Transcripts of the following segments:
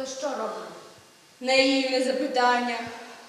То що робимо? Наївне запитання.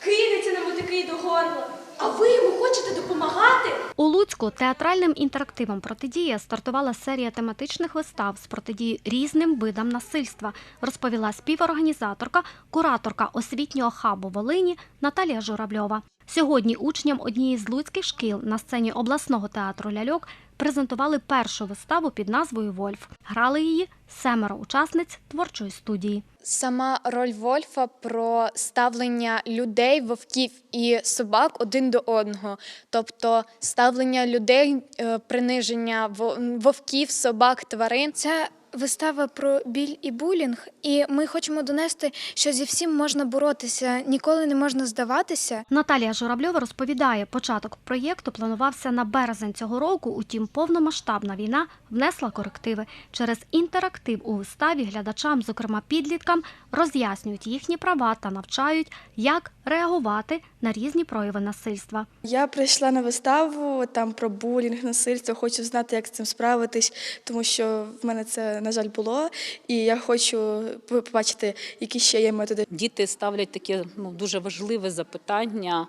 Кинеться на мотики до горла. А ви йому хочете допомагати? У Луцьку театральним інтерактивом протидія стартувала серія тематичних вистав з протидії різним видам насильства, розповіла співорганізаторка, кураторка освітнього хабу Волині Наталія Журавльова. Сьогодні учням однієї з луцьких шкіл на сцені обласного театру ляльок презентували першу виставу під назвою Вольф. Грали її семеро учасниць творчої студії. Сама роль Вольфа про ставлення людей, вовків і собак один до одного, тобто ставлення людей, е, приниження во- вовків, собак, тварин. Вистава про біль і булінг, і ми хочемо донести, що зі всім можна боротися, ніколи не можна здаватися. Наталія Журавльова розповідає, початок проєкту планувався на березень цього року, утім повномасштабна війна внесла корективи. Через інтерактив у виставі глядачам, зокрема підліткам, роз'яснюють їхні права та навчають, як реагувати на різні прояви насильства. Я прийшла на виставу там про булінг, насильство. Хочу знати, як з цим справитись, тому що в мене це, на жаль, було. І я хочу побачити, які ще є методи. Діти ставлять таке ну, дуже важливе запитання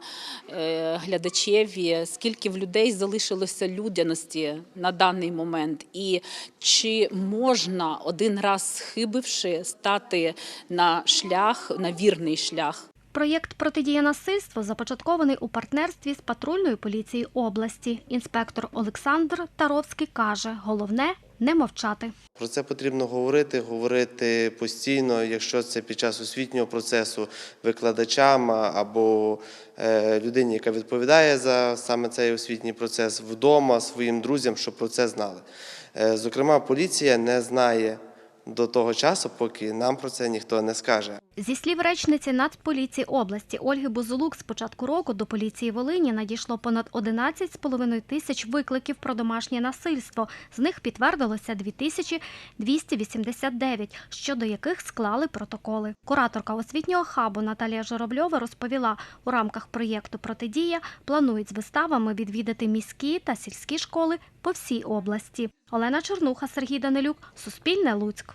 е, глядачеві, скільки в людей залишилося людяності на даний момент, і чи можна один раз схибивши стати на шлях, на вірний шлях. Проєкт протидія насильству започаткований у партнерстві з патрульною поліцією області. Інспектор Олександр Таровський каже: головне не мовчати. Про це потрібно говорити, говорити постійно, якщо це під час освітнього процесу викладачам або е, людині, яка відповідає за саме цей освітній процес вдома своїм друзям, щоб про це знали. Е, Зокрема, поліція не знає до того часу, поки нам про це ніхто не скаже. Зі слів речниці Нацполіції області Ольги Бузулук, з початку року до поліції Волині надійшло понад 11,5 тисяч викликів про домашнє насильство. З них підтвердилося 2289, щодо яких склали протоколи. Кураторка освітнього хабу Наталія Журавльова розповіла, у рамках проєкту Протидія планують з виставами відвідати міські та сільські школи по всій області. Олена Чорнуха, Сергій Данилюк, Суспільне Луцьк.